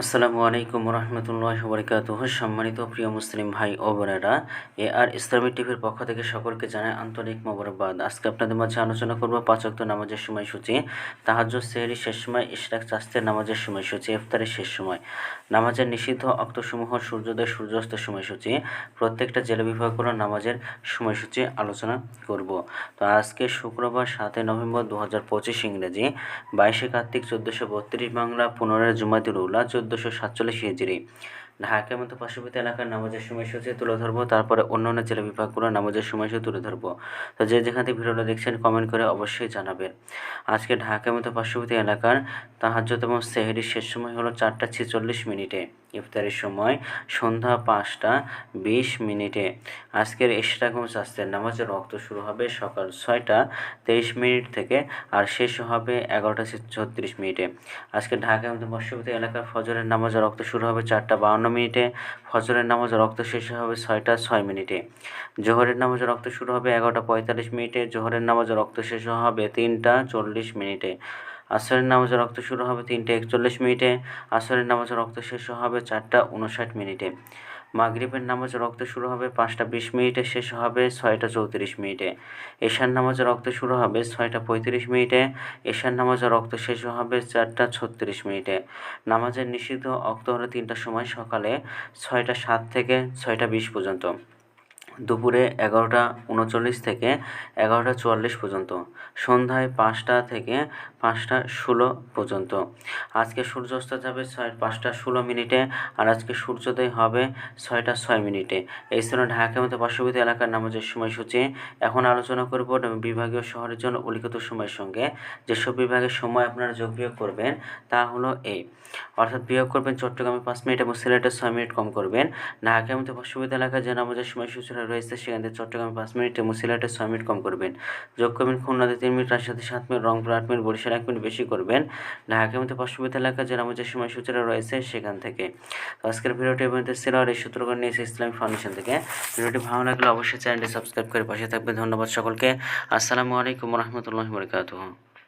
আসসালামু আলাইকুম রহমতুল্লাহ বরকাত সম্মানিত প্রিয় মুসলিম ভাই ও বোনেরা, এ আর ইসলামী টিভির পক্ষ থেকে সকলকে জানায় আন্তরিক মোবারকবাদ। আজকে আপনাদের মাঝে আলোচনা করব পাঁচক্ত নামাজের সময়সূচি তাহাজ সেহরি শেষ সময় ইশরাক, চাস্তের নামাজের সময়সূচি, ইফতারের শেষ সময় নামাজের নিষিদ্ধ অক্তসমূহ সূর্যোদয়, সূর্যাস্তের সময়সূচি, প্রত্যেকটা জেলা বিভাগগুলো নামাজের সময়সূচি আলোচনা করব। তো আজকে শুক্রবার সাতই নভেম্বর দু হাজার পঁচিশ ইংরেজি, বাইশে কার্তিক চোদ্দোশো বত্রিশ বাংলা, পনেরোই জুমাতুল উল্লাহ চোদ্দোশো সাতচল্লিশ হিজড়ি ঢাকার মতো পার্শ্ববর্তী এলাকার নামাজের সময়সূচি তুলে ধরবো, তারপরে অন্য অন্য জেলা বিভাগগুলো নামাজের সময়সূচি তুলে ধরবো। তো যে যেখান থেকে ভিডিওটা দেখছেন কমেন্ট করে অবশ্যই জানাবেন। আজকে ঢাকার মতো পার্শ্ববর্তী এলাকার তাহার এবং সেহেরির শেষ সময় হলো চারটা ছেচল্লিশ মিনিটে। ইফতারের সময় সন্ধ্যা পাঁচটা বিশ মিনিটে। আজকের ইশরাকুম শাস্ত্রের নামাজের রক্ত শুরু হবে সকাল ছয়টা তেইশ মিনিট থেকে আর শেষ হবে এগারোটা ছত্রিশ মিনিটে। আজকে ঢাকা মধ্যে পার্শ্ববর্তী এলাকার ফজরের নামাজের রক্ত শুরু হবে চারটা বাউন্ন মিনিটে। ফজরের নামাজের রক্ত শেষ হবে ছয়টা ছয় মিনিটে। জোহরের নামাজের রক্ত শুরু হবে এগারোটা পঁয়তাল্লিশ মিনিটে। জোহরের নামাজের রক্ত শেষ হবে তিনটা চল্লিশ মিনিটে। আসরের নামাজের রক্ত শুরু হবে তিনটে একচল্লিশ মিনিটে, আসরের নামাজের রক্ত শেষ হবে চারটা উনষাট মিনিটে। মাগরিবের নামাজের রক্ত শুরু হবে পাঁচটা বিশ মিনিটে, শেষ হবে ছয়টা চৌত্রিশ মিনিটে। এশার নামাজের রক্ত শুরু হবে ছয়টা পঁয়ত্রিশ মিনিটে, এশার নামাজের রক্ত শেষ হবে চারটা ছত্রিশ মিনিটে। নামাজের নিষিদ্ধ অক্ত হলো তিনটার সময় সকালে ছয়টা সাত থেকে ছয়টা বিশ পর্যন্ত। দুপুরে এগারোটা উনচল্লিশ থেকে এগারোটা চুয়াল্লিশ পর্যন্ত, সন্ধ্যায় পাঁচটা থেকে পাঁচটা ষোলো পর্যন্ত। আজকে সূর্যাস্ত যাবে ছয়, পাঁচটা ষোলো মিনিটে আর আজকে সূর্যোদয় হবে ছয়টা ছয় মিনিটে। এই ছিল ঢাকা মতো পার্শ্ববর্তী এলাকার নামাজের সময়সূচি। এখন আলোচনা করব বিভাগীয় শহরের জন্য উল্লিখিত সময়ের সঙ্গে। যেসব বিভাগের সময় আপনারা যোগ বিয়োগ করবেন তা হলো এই। অর্থাৎ বিয়োগ করবেন চট্টগ্রামে পাঁচ মিনিট এবং সিলেটে ছয় মিনিট কম করবেন। ঢাকা মতো পার্শ্ববর্তী এলাকায় যে নামাজের সময়সূচিটা রয়েছে, সেখান থেকে চট্টগ্রামে পাঁচ মিনিট এবং সিলেটে ছয় মিনিট কম করবেন। যোগ করবেন খুলনাতে তিন মিনিট, রাজশাহীতে সাত মিনিট, রংপুর আট মিনিট, বরিশাল এক মিনিট বেশি করবেন। ঢাকা মতো পার্শ্ববর্তী এলাকায় যে নামাজের সময়সূচিটা রয়েছে সেখান থেকে। আজকের ভিডিওটি এবং ছিল, আর এই সূত্রকর নিয়েছে ইসলামিক ফাউন্ডেশন থেকে। ভিডিওটি ভালো লাগলে অবশ্যই চ্যানেলটি সাবস্ক্রাইব করে পাশে থাকবে ধন্যবাদ সকলকে। আসসালামু আলাইকুম রহমতুল্লাহ বরকাতুহ।